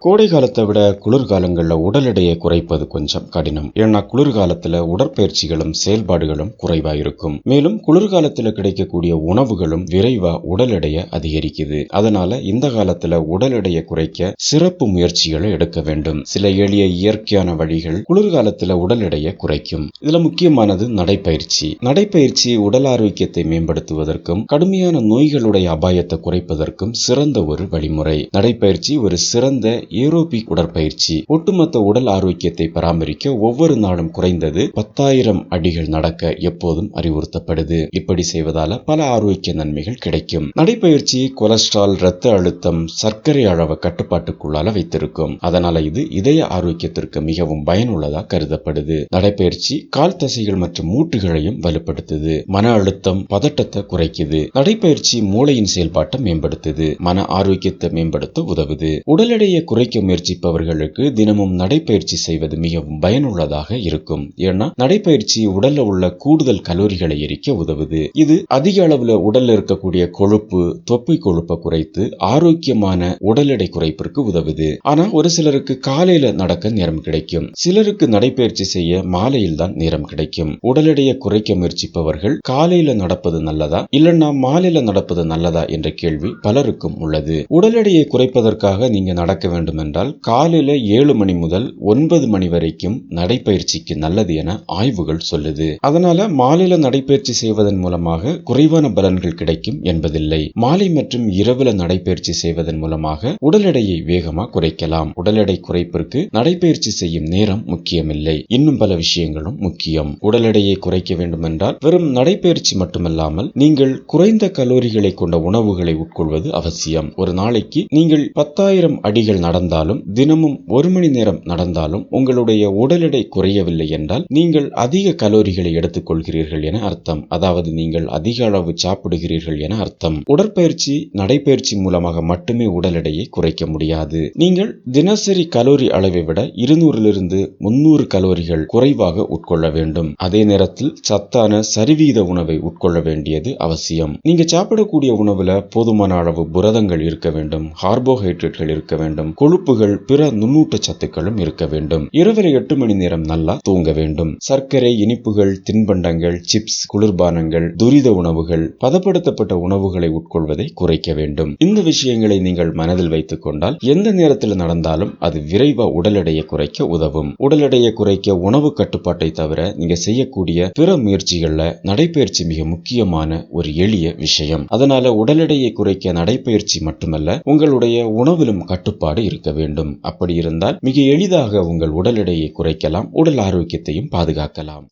கோடை காலத்தை விட குளிர்காலங்களில் உடல் எடையை குறைப்பது கொஞ்சம் கடினம். ஏன்னா குளிர்காலத்தில் உடற்பயிற்சிகளும் செயல்பாடுகளும் குறைவாக இருக்கும் மேலும் குளிர்காலத்தில் கிடைக்கக்கூடிய உணவுகளும் விரைவாக உடல் எடையை அதிகரிக்குது. அதனால இந்த காலத்தில் உடல் எடையை குறைக்க சிறப்பு முயற்சிகளை எடுக்க வேண்டும். சில எளிய இயற்கையான வழிகள் குளிர்காலத்தில் உடல் எடையை குறைக்கும். இதுல முக்கியமானது நடைப்பயிற்சி. நடைப்பயிற்சி உடல் ஆரோக்கியத்தை மேம்படுத்துவதற்கும் கடுமையான நோய்களுடைய அபாயத்தை குறைப்பதற்கும் சிறந்த ஒரு வழிமுறை. நடைப்பயிற்சி ஒரு சிறந்த ஏரோபிக் உடற்பயிற்சி ஒட்டுமொத்த உடல் ஆரோக்கியத்தை பராமரிக்க ஒவ்வொரு நாளும் குறைந்தது பத்தாயிரம் அடிகள் நடக்க எப்போதும் அறிவுறுத்தப்படுது. இப்படி செய்வதால பல ஆரோக்கிய நன்மைகள் கிடைக்கும். நடைப்பயிற்சி கொலஸ்ட்ரால் ரத்த அழுத்தம் சர்க்கரை அளவை கட்டுப்பாட்டுக்குள்ளால வைத்திருக்கும். அதனால இது இதய ஆரோக்கியத்திற்கு மிகவும் பயனுள்ளதா கருதப்படுது. நடைப்பயிற்சி கால் தசைகள் மற்றும் மூட்டுகளையும் வலுப்படுத்துது. மன அழுத்தம் பதட்டத்தை குறைக்குது. நடைப்பயிற்சி மூளையின் செயல்பாட்டை மேம்படுத்துது. மன ஆரோக்கியத்தை மேம்படுத்த உதவுது. உடல் எடையை குறைக்க முயற்சிப்பவர்களுக்கு தினமும் நடைப்பயிற்சி செய்வது மிகவும் பயனுள்ளதாக இருக்கும். ஏன்னா நடைப்பயிற்சி உடல்ல உள்ள கூடுதல் கலோரிகளை எரிக்க உதவுது. இது அதிக அளவுல உடல்ல இருக்கக்கூடிய கொழுப்பு தொப்பை கொழுப்பை குறைத்து ஆரோக்கியமான உடல் எடை குறைப்பிற்கு உதவுது. ஆனா ஒரு சிலருக்கு காலையில நடக்க நேரம் கிடைக்கும். சிலருக்கு நடைப்பயிற்சி செய்ய மாலையில் தான் நேரம் கிடைக்கும். உடல் எடையை குறைக்க முயற்சிப்பவர்கள் காலையில நடப்பது நல்லதா இல்லைன்னா மாலையில நடப்பது நல்லதா என்ற கேள்வி பலருக்கும் உள்ளது. உடல் எடையை குறைப்பதற்காக நீங்க நடக்க வேண்டும் என்றால் காலையில ஏழு மணி முதல் ஒன்பது மணி வரைக்கும் நடைப்பயிற்சிக்கு நல்லது என ஆய்வுகள் சொல்லுது. அதனால மாலையில நடைப்பயிற்சி செய்வதன் மூலமாக குறைவான பலன்கள் கிடைக்கும் என்பதில்லை. மாலை மற்றும் இரவுல நடைப்பயிற்சி செய்வதன் மூலமாக உடல் எடையை வேகமா குறைக்கலாம். உடல் எடை குறைப்பிற்கு நடைப்பயிற்சி செய்யும் நேரம் முக்கியமில்லை. இன்னும் பல விஷயங்களும் முக்கியம். உடல் எடையை குறைக்க வேண்டும் என்றால் வெறும் நடைப்பயிற்சி மட்டுமல்லாமல் நீங்கள் குறைந்த கலோரிகளை கொண்ட உணவுகளை உட்கொள்வது அவசியம். ஒரு நாளைக்கு நீங்கள் பத்தாயிரம் அடிகள் நடந்தாலும் தினமும் ஒரு மணி நேரம் நடந்தாலும் உங்களுடைய உடல் எடை குறையவில்லை என்றால் நீங்கள் அதிக கலோரிகளை எடுத்துக்கொள்கிறீர்கள் என அர்த்தம். அதாவது நீங்கள் அதிக அளவு சாப்பிடுகிறீர்கள் என அர்த்தம். உடற்பயிற்சி நடைபயிற்சி மூலமாக மட்டுமே உடல் எடையை குறைக்க முடியாது. நீங்கள் தினசரி கலோரி அளவை விட இருநூறிலிருந்து முன்னூறு கலோரிகள் குறைவாக உட்கொள்ள வேண்டும். அதே நேரத்தில் சத்தான சரிவீத உணவை உட்கொள்ள வேண்டியது அவசியம். நீங்க சாப்பிடக்கூடிய உணவுல போதுமான அளவு புரதங்கள் இருக்க வேண்டும் கார்போஹைட்ரேட்கள் இருக்க வேண்டும் கொழுப்புகள் பிற நுண்ணூட்ட சத்துக்களும் இருக்க வேண்டும். இரவில் எட்டு மணி நேரம் நல்லா தூங்க வேண்டும். சர்க்கரை இனிப்புகள் தின்பண்டங்கள் சிப்ஸ் குளிர்பானங்கள் துரித உணவுகள் பதப்படுத்தப்பட்ட உணவுகளை உட்கொள்வதை குறைக்க வேண்டும். இந்த விஷயங்களை நீங்கள் மனதில் வைத்துக் கொண்டால் எந்த நேரத்தில் நடந்தாலும் அது விரைவா உடல் எடையை குறைக்க உதவும். உடல் எடையை குறைக்க உணவு கட்டுப்பாட்டை தவிர நீங்க செய்யக்கூடிய பிற முயற்சிகள்ல நடைபயிற்சி மிக முக்கியமான ஒரு எளிய விஷயம். அதனால உடல் எடையை குறைக்க நடைபயிற்சி மட்டுமல்ல உங்களுடைய உணவிலும் கட்டுப்பாடு இருக்கு வேண்டும். அப்படி இருந்தால் மிக எளிதாக உங்கள் உடல் எடையை குறைக்கலாம். உடல் ஆரோக்கியத்தையும் பாதுகாக்கலாம்.